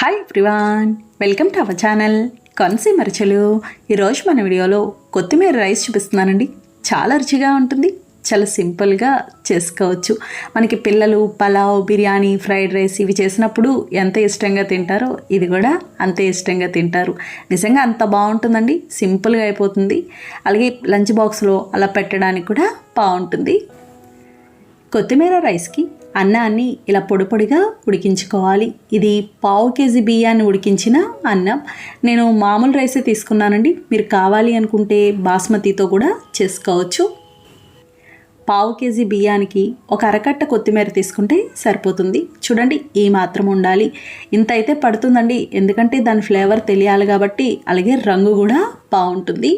Hi everyone welcome to our channel కొనసీ మరచలు ఈరోజు మన వీడియోలో కొత్తిమీర రైస్ చూపిస్తున్నానండి. చాలా రుచిగా ఉంటుంది. చాలా సింపుల్గా చేసుకోవచ్చు. మనకి పిల్లలు పలావ్ బిర్యానీ ఫ్రైడ్ రైస్ ఇవి చేసినప్పుడు ఎంత ఇష్టంగా తింటారో ఇది కూడా అంతే ఇష్టంగా తింటారు. నిజంగా అంత బాగుంటుందండి. సింపుల్గా అయిపోతుంది. అలాగే లంచ్ బాక్స్లో అలా పెట్టడానికి కూడా బాగుంటుంది. కొత్తిమీర రైస్కి అన్నాన్ని ఇలా పొడి పొడిగా ఉడికించుకోవాలి. ఇది పావు కేజీ బియ్యాన్ని ఉడికించిన అన్నం. నేను మామూలు రైసే తీసుకున్నానండి. మీరు కావాలి అనుకుంటే బాస్మతితో కూడా చేసుకోవచ్చు. పావు కేజీ బియ్యానికి ఒక అరకట్ట కొత్తిమీర తీసుకుంటే సరిపోతుంది. చూడండి ఈ మాత్రం ఉండాలి. ఇంత అయితే పడుతుందండి. ఎందుకంటే దాని ఫ్లేవర్ తెలియాలి కాబట్టి అలాగే రంగు కూడా బాగుంటుంది.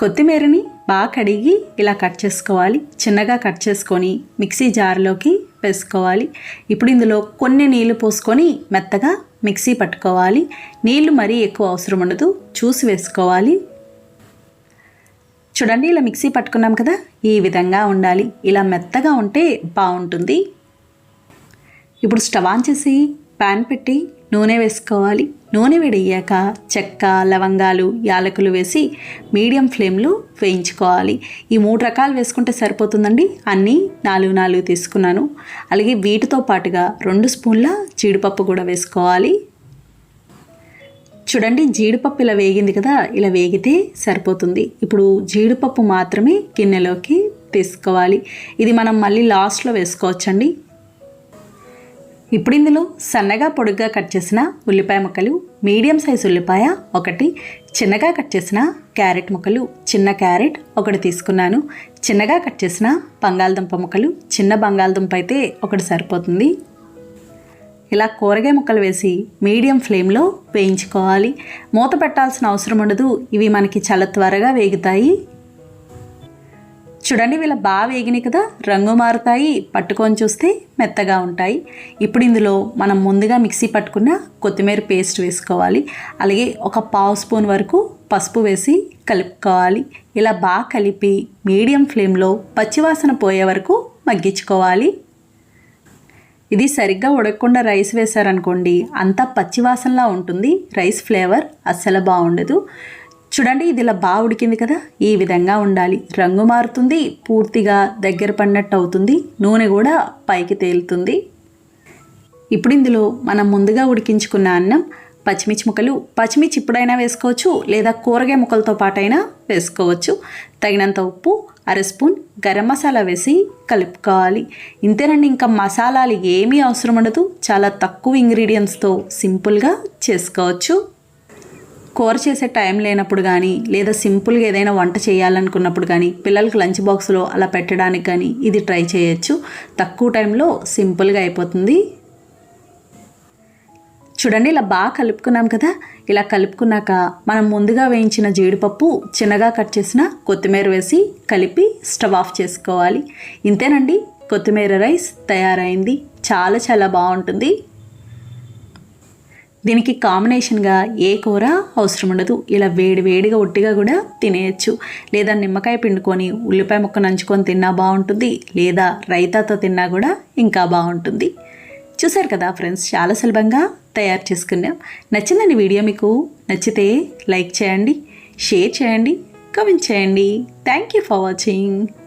కొత్తిమీరని బాగా కడిగి ఇలా కట్ చేసుకోవాలి. చిన్నగా కట్ చేసుకొని మిక్సీ జార్లోకి వేసుకోవాలి. ఇప్పుడు ఇందులో కొన్ని నీళ్ళు పోసుకొని మెత్తగా మిక్సీ పట్టుకోవాలి. నీళ్ళు మరీ ఎక్కువ అవసరం ఉండదు. చూసి వేసుకోవాలి. చూడండి ఇలా మిక్సీ పట్టుకున్నాం కదా? ఈ విధంగా ఉండాలి. ఇలా మెత్తగా ఉంటే బాగుంటుంది. ఇప్పుడు స్టవ్ ఆన్ చేసి పాన్ పెట్టి నూనె వేసుకోవాలి. నూనె వేడయ్యాక చెక్క లవంగాలు యాలకులు వేసి మీడియం ఫ్లేమ్లో వేయించుకోవాలి. ఈ మూడు రకాలు వేసుకుంటే సరిపోతుందండి. అన్నీ నాలుగు నాలుగు తీసుకున్నాను. అలాగే వీటితో పాటుగా రెండు స్పూన్ల జీడిపప్పు కూడా వేసుకోవాలి. చూడండి జీడిపప్పు ఇలా వేగింది కదా? ఇలా వేగితే సరిపోతుంది. ఇప్పుడు జీడిపప్పు మాత్రమే గిన్నెలోకి తీసుకోవాలి. ఇది మనం మళ్ళీ లాస్ట్లో వేసుకోవచ్చండి. ఇప్పుడు ఇందులో సన్నగా పొడుగ్గా కట్ చేసిన ఉల్లిపాయ ముక్కలు మీడియం సైజ్ ఉల్లిపాయ ఒకటి చిన్నగా కట్ చేసిన క్యారెట్ ముక్కలు చిన్న క్యారెట్ ఒకటి తీసుకున్నాను. చిన్నగా కట్ చేసిన బంగాళదుంప ముక్కలు చిన్న బంగాళదుంప అయితే ఒకటి సరిపోతుంది. ఇలా కూరగాయ ముక్కలు వేసి మీడియం ఫ్లేమ్లో వేయించుకోవాలి. మూత పెట్టాల్సిన అవసరం ఉండదు. ఇవి మనకి చాలా త్వరగా వేగుతాయి. చూడండి వీళ్ళ బాగా వేగినాయి కదా రంగు మారుతాయి పట్టుకొని చూస్తే మెత్తగా ఉంటాయి. ఇప్పుడు ఇందులో మనం ముందుగా మిక్సీ పట్టుకున్న కొత్తిమీర పేస్ట్ వేసుకోవాలి. అలాగే ఒక పావు స్పూన్ వరకు పసుపు వేసి కలుపుకోవాలి. ఇలా బాగా కలిపి మీడియం ఫ్లేమ్లో పచ్చివాసన పోయే వరకు మగ్గించుకోవాలి. ఇది సరిగ్గా ఉడకకుండా రైస్ వేశారనుకోండి అంతా పచ్చివాసనలా ఉంటుంది. రైస్ ఫ్లేవర్ అస్సలు బాగుండదు. చూడండి ఇది ఇలా బాగా ఉడికింది కదా? ఈ విధంగా ఉండాలి. రంగు మారుతుంది పూర్తిగా దగ్గర పడినట్టు అవుతుంది నూనె కూడా పైకి తేలుతుంది. ఇప్పుడు ఇందులో మనం ముందుగా ఉడికించుకున్న అన్నం పచ్చిమిర్చి ముక్కలు. పచ్చిమిర్చి ఇప్పుడైనా వేసుకోవచ్చు లేదా కూరగాయ ముక్కలతో పాటైనా వేసుకోవచ్చు. తగినంత ఉప్పు అర స్పూన్ గరం మసాలా వేసి కలుపుకోవాలి. ఇంతేనండి ఇంకా మసాలాలు ఏమీ అవసరం ఉండదు. చాలా తక్కువ ఇంగ్రీడియంట్స్తో సింపుల్గా చేసుకోవచ్చు. కూర చేసే టైం లేనప్పుడు కానీ లేదా సింపుల్గా ఏదైనా వంట చేయాలనుకున్నప్పుడు కానీ పిల్లలకి లంచ్ బాక్స్లో అలా పెట్టడానికి కానీ ఇది ట్రై చేయొచ్చు. తక్కువ టైంలో సింపుల్గా అయిపోతుంది. చూడండి ఇలా బాగా కలుపుకున్నాం కదా? ఇలా కలుపుకున్నాక మనం ముందుగా వేయించిన జీడిపప్పు చిన్నగా కట్ చేసిన కొత్తిమీర వేసి కలిపి స్టవ్ ఆఫ్ చేసుకోవాలి. ఇంతేనండి కొత్తిమీర రైస్ తయారైంది. చాలా చాలా బాగుంటుంది. దీనికి కాంబినేషన్గా ఏ కూర అవసరం ఉండదు. ఇలా వేడి వేడిగా ఒట్టిగా కూడా తినేయచ్చు. లేదా నిమ్మకాయ పిండుకొని ఉల్లిపాయ ముక్క నంచుకొని తిన్నా బాగుంటుంది. లేదా రైతాతో తిన్నా కూడా ఇంకా బాగుంటుంది. చూసారు కదా ఫ్రెండ్స్ చాలా సులభంగా తయారు చేసుకున్నాం. నచ్చిందండి వీడియో మీకు నచ్చితే లైక్ చేయండి షేర్ చేయండి కమెంట్ చేయండి. Thank you for watching